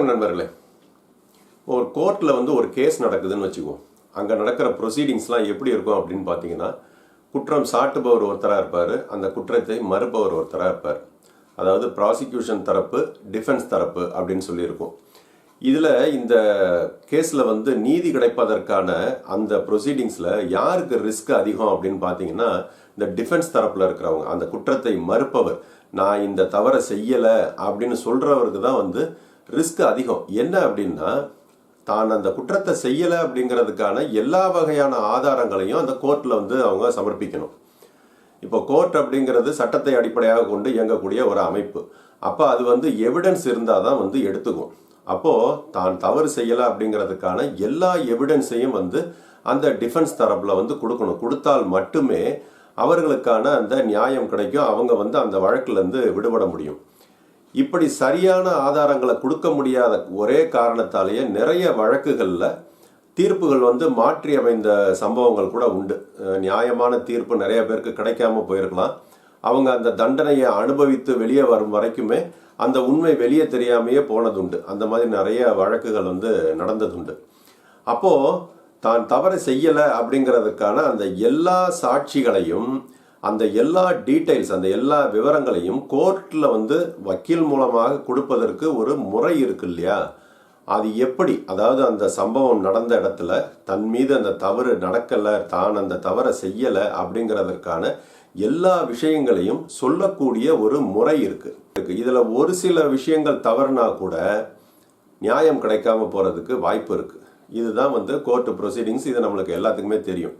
வணக்கம் நண்பர்களே. ஒரு கோர்ட்டில் வந்து ஒரு கேஸ் நடக்குதுன்னு வச்சுக்குவோம் அங்கே நடக்கிற ப்ரொசீடிங்ஸ்லாம் எப்படி இருக்கும் அப்படின்னு பார்த்தீங்கன்னா குற்றம் சாட்டுபவர் ஒருத்தராக இருப்பார் அந்த குற்றத்தை மறுப்பவர் ஒருத்தராக இருப்பார். அதாவது ப்ராசிக்யூஷன் தரப்பு டிஃபென்ஸ் தரப்பு அப்படின்னு சொல்லியிருக்கும். இதில் இந்த கேஸில் வந்து நீதி கிடைப்பதற்கான அந்த ப்ரொசீடிங்ஸில் யாருக்கு ரிஸ்க் அதிகம் அப்படின்னு பார்த்தீங்கன்னா இந்த டிஃபென்ஸ் தரப்பில் இருக்கிறவங்க அந்த குற்றத்தை மறுப்பவர். நான் இந்த தவறை செய்யலை அப்படின்னு சொல்கிறவருக்கு தான் வந்து ரிஸ்க் அதிகம். என்ன அப்படின்னா தான் அந்த குற்றத்தை செய்யலை அப்படிங்கிறதுக்கான எல்லா வகையான ஆதாரங்களையும் அந்த கோர்ட்டில் வந்து அவங்க சமர்ப்பிக்கணும். இப்போ கோர்ட் அப்படிங்கிறது சட்டத்தை அடிப்படையாக கொண்டு இயங்கக்கூடிய ஒரு அமைப்பு. அப்போ அது வந்து எவிடன்ஸ் இருந்தால் தான் வந்து எடுத்துக்கும். அப்போது தான் தவறு செய்யலை அப்படிங்கிறதுக்கான எல்லா எவிடன்ஸையும் வந்து அந்த டிஃபென்ஸ் தரப்பில் வந்து கொடுக்கணும். கொடுத்தால் மட்டுமே அவர்களுக்கான அந்த நியாயம் கிடைக்கும். அவங்க வந்து அந்த வழக்கிலேருந்து விடுபட முடியும். இப்படி சரியான ஆதாரங்களை கொடுக்க முடியாத ஒரே காரணத்தாலேயே நிறைய வழக்குகளில் தீர்ப்புகள் வந்து மாற்றி அமைந்த சம்பவங்கள் கூட உண்டு. நியாயமான தீர்ப்பு நிறைய பேருக்கு கிடைக்காம போயிருக்கலாம். அவங்க அந்த தண்டனையை அனுபவித்து வெளியே வரும் வரைக்குமே அந்த உண்மை வெளியே தெரியாமையே போனதுண்டு. அந்த மாதிரி நிறைய வழக்குகள் வந்து நடந்ததுண்டு. அப்போது தான் தவறு செய்யலை அப்படிங்கிறதுக்கான அந்த எல்லா சாட்சிகளையும் அந்த எல்லா டீட்டெயில்ஸ் அந்த எல்லா விவரங்களையும் கோர்ட்டில் வந்து வக்கீல் மூலமாக கொடுப்பதற்கு ஒரு முறை இருக்கு இல்லையா? அது எப்படி? அதாவது அந்த சம்பவம் நடந்த இடத்துல தன் மீது அந்த தவறு நடக்கலை தான் அந்த தவறை செய்யலை அப்படிங்கிறதற்கான எல்லா விஷயங்களையும் சொல்லக்கூடிய ஒரு முறை இருக்குது இதில் ஒரு சில விஷயங்கள் தவறுனா கூட நியாயம் கிடைக்காம போகிறதுக்கு வாய்ப்பு இருக்குது இதுதான் வந்து கோர்ட்டு ப்ரொசீடிங்ஸ் இது நம்மளுக்கு எல்லாத்துக்குமே தெரியும்.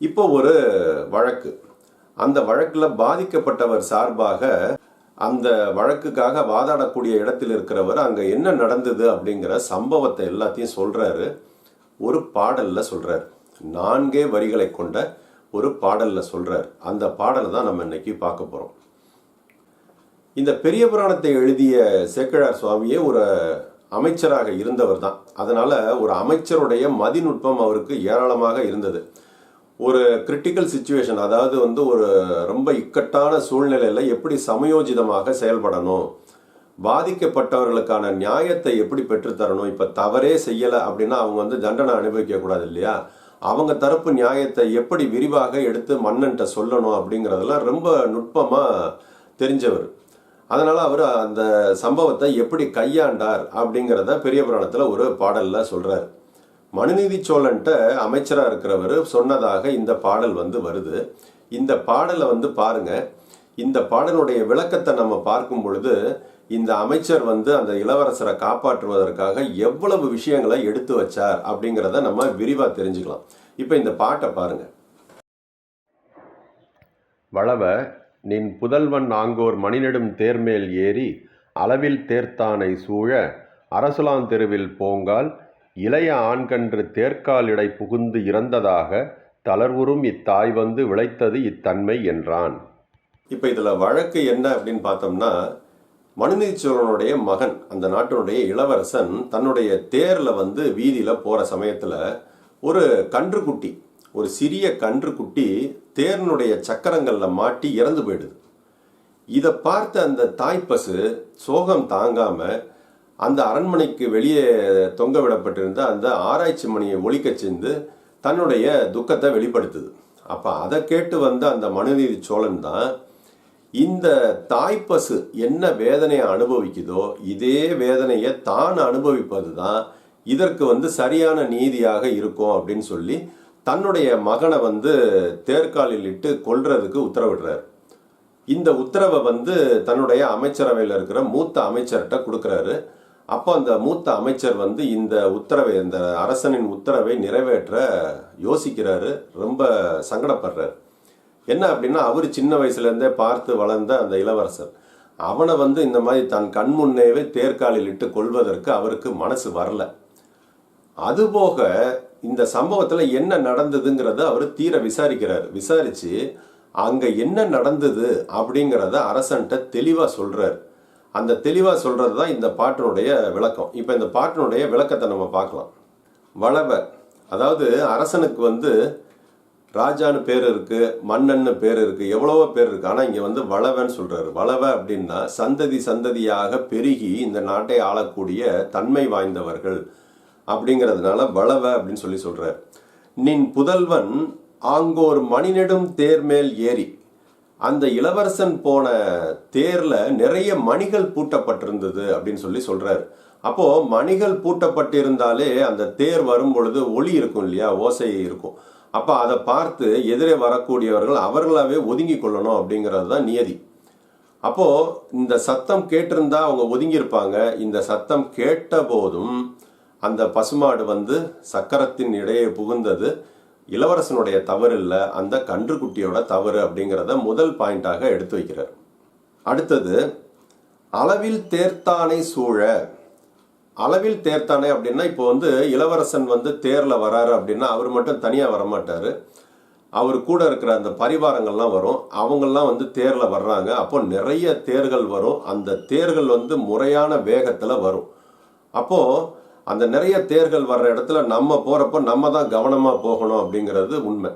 இப்போ ஒரு வழக்கு. அந்த வழக்கில் பாதிக்கப்பட்டவர் சார்பாக அந்த வழக்குக்காக வாதாடக்கூடிய இடத்தில் இருக்கிறவர் அங்கே என்ன நடந்தது அப்படிங்கிற சம்பவத்தை எல்லாத்தையும் சொல்றாரு. ஒரு பாடல்ல சொல்றாரு. நான்கே வரிகளை கொண்ட ஒரு பாடல்ல சொல்றாரு. அந்த பாடலை தான் நம்ம இன்னைக்கு பார்க்க போறோம். இந்த பெரிய புராணத்தை எழுதிய சேக்கிழார் சுவாமியே ஒரு அமைச்சராக இருந்தவர் தான். அதனால ஒரு அமைச்சருடைய மதிநுட்பம் அவருக்கு ஏராளமாக இருந்தது. ஒரு கிரிட்டிக்கல் சுச்சுவேஷன் அதாவது வந்து ஒரு ரொம்ப இக்கட்டான சூழ்நிலையில் எப்படி சமயோஜிதமாக செயல்படணும்? பாதிக்கப்பட்டவர்களுக்கான நியாயத்தை எப்படி பெற்றுத்தரணும்? இப்போ தவறே செய்யலை அப்படின்னா அவங்க வந்து தண்டனை அனுபவிக்கக்கூடாது இல்லையா? அவங்க தரப்பு நியாயத்தை எப்படி விரிவாக எடுத்து மன்னன்ட்ட சொல்லணும் அப்படிங்கிறதெல்லாம் ரொம்ப நுட்பமாக தெரிஞ்சவர். அதனால் அவர் அந்த சம்பவத்தை எப்படி கையாண்டார் அப்படிங்கிறத பெரிய புராணத்தில் ஒரு பாடலில் சொல்கிறார் மனுநீதி சோழன்ட்ட அமைச்சராக இருக்கிறவர் சொன்னதாக இந்த பாடல் வந்து வருது. இந்த பாடலை வந்து பாருங்க. இந்த பாடலுடைய விளக்கத்தை நம்ம பார்க்கும் பொழுது இந்த அமைச்சர் வந்து அந்த இளவரசரை காப்பாற்றுவதற்காக எவ்வளவு விஷயங்களை எடுத்து வச்சார் அப்படிங்கிறத நம்ம விரிவாக தெரிஞ்சுக்கலாம். இப்போ இந்த பாட்டை பாருங்க. வளவ நின் புதல்வன் ஆங்கோர் மணிநெடும் தேர்மேல் ஏறி அளவில் தேர்த்தானை சூழ அரசுலாந்தெருவில் போங்கால் இளைய ஆண்கன்று தேர்க்காலிடை புகுந்து இறந்ததாக தளர்வுறும் இத்தாய் வந்து விளைத்தது இத்தன்மை என்றான். இப்போ இதில் வழக்கு என்ன அப்படின்னு பார்த்தோம்னா மனுநீதி சோழனுடைய மகன் அந்த நாட்டினுடைய இளவரசன் தன்னுடைய தேரில் வந்து வீதியில் போகிற சமயத்தில் ஒரு கன்றுக்குட்டி ஒரு சிறிய கன்றுக்குட்டி தேரினுடைய சக்கரங்களில் மாட்டி இறந்து போயிடுது. இதை பார்த்த அந்த தாய்ப்பசு சோகம் தாங்காமல் அந்த அரண்மனைக்கு வெளியே தொங்க விடப்பட்டிருந்த அந்த ஆராய்ச்சி மணியை ஒழிக்கச் சென்று தன்னுடைய துக்கத்தை வெளிப்படுத்துது. அப்போ அதை கேட்டு வந்த அந்த மனுநீதி சோழன் தான் இந்த தாய்ப்பசு என்ன வேதனையை அனுபவிக்குதோ இதே வேதனையை தான் அனுபவிப்பது தான் இதற்கு வந்து சரியான நீதியாக இருக்கும் அப்படின்னு சொல்லி தன்னுடைய மகனை வந்து தேர்காலில் இட்டு கொல்றதுக்கு உத்தரவிடுறார். இந்த உத்தரவை வந்து தன்னுடைய அமைச்சரவையில் இருக்கிற மூத்த அமைச்சர்கிட்ட கொடுக்குறாரு. அப்போ அந்த மூத்த அமைச்சர் வந்து இந்த உத்தரவை இந்த அரசனின் உத்தரவை நிறைவேற்ற யோசிக்கிறாரு ரொம்ப சங்கடப்படுறாரு. என்ன அப்படின்னா அவர் சின்ன வயசுலேருந்தே பார்த்து வளர்ந்த அந்த இளவரசர். அவனை வந்து இந்த மாதிரி தன் கண் முன்னேவே தேர்காலில் இட்டு கொள்வதற்கு அவருக்கு மனசு வரல. அதுபோக இந்த சம்பவத்தில் என்ன நடந்ததுங்கிறத அவர் தீர விசாரிக்கிறார். விசாரித்து அங்கே என்ன நடந்தது அப்படிங்கிறத அரசன்ட்ட தெளிவாக சொல்கிறார் அந்த தெளிவாக சொல்கிறது தான் இந்த பாட்டினுடைய விளக்கம். இப்போ இந்த பாட்டினுடைய விளக்கத்தை நம்ம பார்க்கலாம். வளவ அதாவது அரசனுக்கு வந்து ராஜான்னு பேர் இருக்குது மன்னன்னு பேர் இருக்குது எவ்வளவோ பேர் இருக்குது ஆனால் இங்கே வந்து வளவன்னு சொல்கிறாரு வளவ அப்படின்னா சந்ததி சந்ததியாக பெருகி இந்த நாட்டை ஆளக்கூடிய தன்மை வாய்ந்தவர்கள் அப்படிங்கிறதுனால வளவ அப்படின்னு சொல்லி சொல்கிறார் நின் புதல்வன் ஆங்கோர் மணிநெடும் தேர்மேல் ஏறி. அந்த இளவரசன் போன தேரில் நிறைய மணிகள் பூட்டப்பட்டிருந்தது அப்படின்னு சொல்லி சொல்கிறார் அப்போது மணிகள் பூட்டப்பட்டிருந்தாலே அந்த தேர் வரும் பொழுது ஒளி இருக்கும் இல்லையா? ஓசை இருக்கும். அப்போ அதை பார்த்து எதிரே வரக்கூடியவர்கள் அவர்களாகவே ஒதுங்கி கொள்ளணும் அப்படிங்கிறது தான் நியதி. அப்போது இந்த சத்தம் கேட்டிருந்தா அவங்க ஒதுங்கியிருப்பாங்க. இந்த சத்தம் கேட்ட போதும் அந்த பசுமாடு வந்து சக்கரத்தின் இடையே புகுந்தது. இளவரசனுடைய தவறு இல்லை அந்த கன்றுக்குட்டியோட தவறு அப்படிங்கிறத முதல் பாயிண்டாக எடுத்து வைக்கிறார். அடுத்தது அளவில் தேர்த்தானை சூழ. அளவில் தேர்த்தானே அப்படின்னா இப்போ வந்து இளவரசன் வந்து தேரில் வராரு அப்படின்னா அவர் மட்டும் தனியாக வரமாட்டார். அவர் கூட இருக்கிற அந்த பரிவாரங்கள்லாம் வரும். அவங்கெல்லாம் வந்து தேரில் வர்றாங்க. அப்போ நிறைய தேர்கள் வரும். அந்த தேர்கள் வந்து முறையான வேகத்தில் வரும். அப்போது அந்த நிறைய தேர்கள் வர்ற இடத்துல நம்ம போகிறப்போ நம்ம தான் கவனமாக போகணும் அப்படிங்கிறது உண்மை.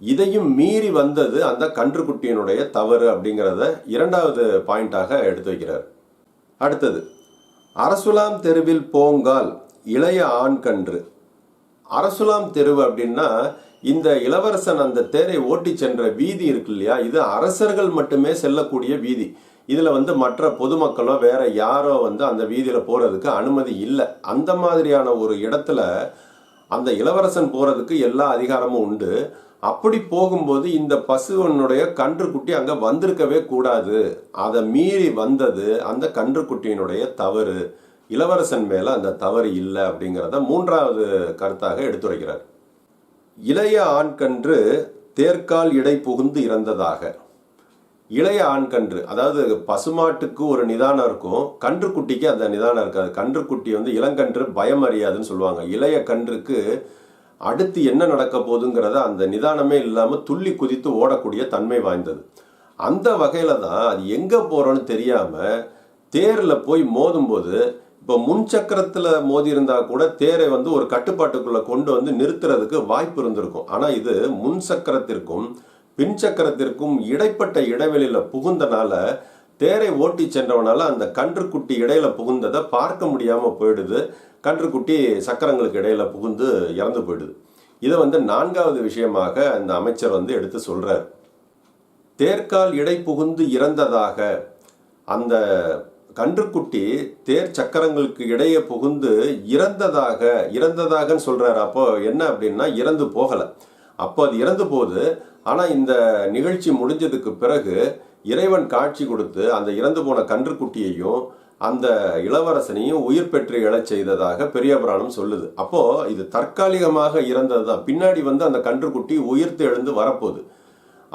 இதையும் மீறி வந்தது அந்த கன்றுக்குட்டியினுடைய தவறு அப்படிங்கிறத இரண்டாவது பாயிண்டாக எடுத்து வைக்கிறார். அடுத்தது அரசுலாம் தெருவில் போங்கால் இளைய ஆண் கன்று. அரசுலாம் தெருவு அப்படின்னா இந்த இளவரசன் அந்த தேரை ஓட்டி சென்ற வீதி இருக்கு இல்லையா? இது அரசர்கள் மட்டுமே செல்லக்கூடிய வீதி. இதில் வந்து மற்ற பொதுமக்களோ வேற யாரோ வந்து அந்த வீதியில் போகிறதுக்கு அனுமதி இல்லை. அந்த மாதிரியான ஒரு இடத்துல அந்த இளவரசன் போகிறதுக்கு எல்லா அதிகாரமும் உண்டு. அப்படி போகும்போது இந்த பசுவனுடைய கன்றுக்குட்டி அங்கே வந்திருக்கவே கூடாது. அதை மீறி வந்தது அந்த கன்றுக்குட்டியினுடைய தவறு. இளவரசன் மேலே அந்த தவறு இல்லை அப்படிங்கிறத மூன்றாவது கருத்தாக எடுத்துரைக்கிறார். இளைய ஆண்கன்று தேர்க்கால் இடை புகுந்து இறந்ததாக. இளைய ஆண் கன்று அதாவது பசுமாட்டுக்கு ஒரு நிதானம் இருக்கும். கன்றுக்குட்டிக்கு அந்த நிதானம் இருக்காது. கன்றுக்குட்டி வந்து இளங்கன்று பயம் அறியாதுன்னு சொல்லுவாங்க. இளைய கன்றுக்கு அடுத்து என்ன நடக்க போகுதுங்கிறத அந்த நிதானமே இல்லாமல் துள்ளி குதித்து ஓடக்கூடிய தன்மை வாய்ந்தது. அந்த வகையில் தான் அது எங்கே போகிறோன்னு தெரியாமல் தேரில் போய் மோதும்போது இப்போ முன் சக்கரத்தில் மோதி கூட தேரை வந்து ஒரு கட்டுப்பாட்டுக்குள்ளே கொண்டு வந்து நிறுத்துறதுக்கு வாய்ப்பு இருந்திருக்கும். ஆனால் இது முன் சக்கரத்திற்கும் பின் சக்கரத்திற்கும் இடைப்பட்ட இடைவெளியில் புகுந்தனால தேரை ஓட்டி சென்றவனால அந்த கன்றுக்குட்டி இடையில புகுந்ததை பார்க்க முடியாம போயிடுது. கன்றுக்குட்டி சக்கரங்களுக்கு இடையில புகுந்து இறந்து போயிடுது. இதை வந்து நான்காவது விஷயமாக அந்த அமைச்சர் வந்து எடுத்து சொல்றார். தேர்கால் இடை புகுந்து இறந்ததாக அந்த கன்றுக்குட்டி தேர் சக்கரங்களுக்கு இடையே புகுந்து இறந்ததாக இறந்ததாகன்னு சொல்றாரு. அப்போ என்ன அப்படின்னா இறந்து போகலை. அப்போ அது இறந்து போகுது. ஆனால் இந்த நிகழ்ச்சி முடிஞ்சதுக்கு பிறகு இறைவன் காட்சி கொடுத்து அந்த இறந்து போன கன்றுக்குட்டியையும் அந்த இளவரசனையும் உயிர் பெற்று எழச் செய்ததாக பெரிய புராணம் சொல்லுது. அப்போ இது தற்காலிகமாக இறந்தது தான். பின்னாடி வந்து அந்த கன்றுக்குட்டி உயிர்த்து எழுந்து வரப்போகுது.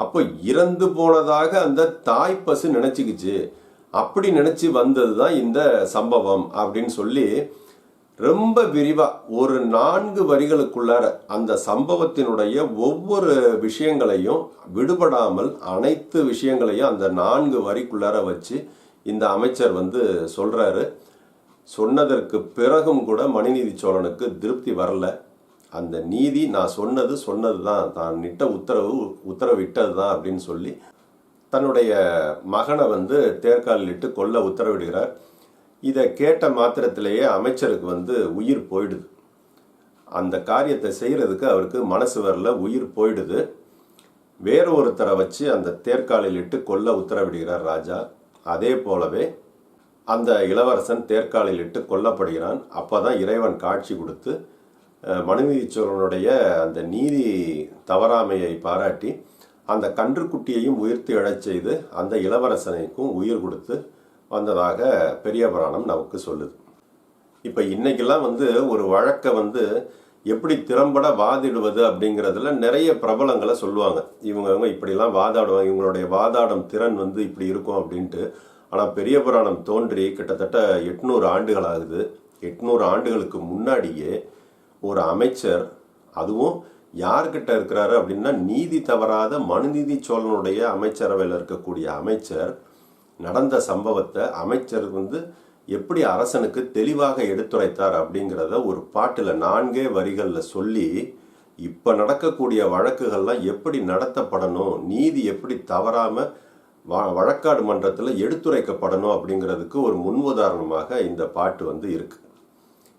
அப்போ இறந்து போனதாக அந்த தாய் பசு நினைச்சுக்கிச்சு. அப்படி நினைச்சு வந்தது தான் இந்த சம்பவம் அப்படின்னு சொல்லி ரொம்ப விரிவாக ஒரு நான்கு வரிகளுக்குள்ளார அந்த சம்பவத்தினுடைய ஒவ்வொரு விஷயங்களையும் விடுபடாமல் அனைத்து விஷயங்களையும் அந்த நான்கு வரிக்குள்ளார வச்சு இந்த அமைச்சர் வந்து சொல்கிறாரு சொன்னதற்கு பிறகும் கூட மணிநீதி சோழனுக்கு திருப்தி வரல. அந்த நீதி நான் சொன்னது சொன்னது தான் தான் நிட்ட உத்தரவு உத்தரவிட்டது தான் அப்படின்னு சொல்லி தன்னுடைய மகனை வந்து தேர்காலிட்டு கொல்ல உத்தரவிடுகிறார். இதை கேட்ட மாத்திரத்திலேயே அமைச்சருக்கு வந்து உயிர் போயிடுது. அந்த காரியத்தை செய்கிறதுக்கு அவருக்கு மனசு வரல உயிர் போயிடுது. வேறு ஒருத்தரை வச்சு அந்த தேர்காலில் இட்டு கொல்ல உத்தரவிடுகிறார் ராஜா. அதே போலவே அந்த இளவரசன் தேர்காலில் இட்டு கொல்லப்படுகிறான். அப்போ தான் இறைவன் காட்சி கொடுத்து அஹ், மனுநீதி அந்த நீதி தவறாமையை பாராட்டி அந்த கன்றுக்குட்டியையும் உயிர்த்து எழச் செய்து அந்த இளவரசனுக்கும் உயிர் கொடுத்து வந்ததாக பெரிய புராணம் நமக்கு சொல்லுது. இப்போ இன்னைக்கெல்லாம் வந்து ஒரு வழக்கை வந்து எப்படி திறம்பட வாதிடுவது அப்படிங்கிறதுல நிறைய பிரபலங்களை சொல்லுவாங்க. இவங்க இவங்க இப்படிலாம் வாதாடுவாங்க இவங்களுடைய வாதாடும் திறன் வந்து இப்படி இருக்கும் அப்படின்ட்டு. ஆனால் பெரிய புராணம் தோன்றி கிட்டத்தட்ட எட்நூறு ஆண்டுகள் ஆகுது எட்நூறு ஆண்டுகளுக்கு முன்னாடியே ஒரு அமைச்சர் அதுவும் யார்கிட்ட இருக்கிறாரு அப்படின்னா நீதி தவறாத மனுநீதி சோழனுடைய அமைச்சரவையில் இருக்கக்கூடிய அமைச்சர் நடந்த சம்பவத்தை அமைச்சர் வந்து எப்படி அரசனுக்கு தெளிவாக எடுத்துரைத்தார் அப்படிங்கிறத ஒரு பாட்டில் நான்கே வரிகளில் சொல்லி இப்போ நடக்கக்கூடிய வழக்குகள்லாம் எப்படி நடத்தப்படணும் நீதி எப்படி தவறாமல் வ வழக்காடு மன்றத்தில் எடுத்துரைக்கப்படணும் அப்படிங்கிறதுக்கு ஒரு முன்னுதாரணமாக இந்த பாட்டு வந்து இருக்கு.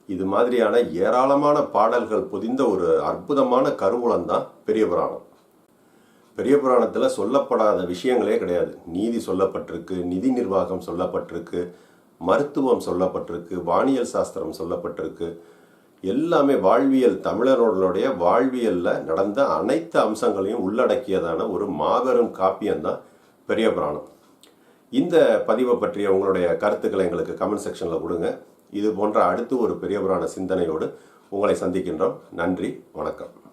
இது மாதிரியான ஏராளமான பாடல்கள் பொதிந்த ஒரு அற்புதமான கருவூலம் தான் பெரிய புராணம். பெரிய புராணத்தில் சொல்லப்படாத விஷயங்களே கிடையாது. நீதி சொல்லப்பட்டிருக்கு நிதி நிர்வாகம் சொல்லப்பட்டிருக்கு மருத்துவம் சொல்லப்பட்டிருக்கு வானியல் சாஸ்திரம் சொல்லப்பட்டிருக்கு. எல்லாமே வாழ்வியல் தமிழர்களுடைய வாழ்வியலில் நடந்த அனைத்து அம்சங்களையும் உள்ளடக்கியதான ஒரு மாபெரும் காப்பியம்தான் பெரிய புராணம். இந்த பதிவை பற்றிய உங்களுடைய கருத்துக்களை எங்களுக்கு கமெண்ட் செக்ஷனில் கொடுங்க. இது போன்ற அடுத்து ஒரு பெரிய புராண சிந்தனையோடு உங்களை சந்திக்கின்றோம். நன்றி வணக்கம்.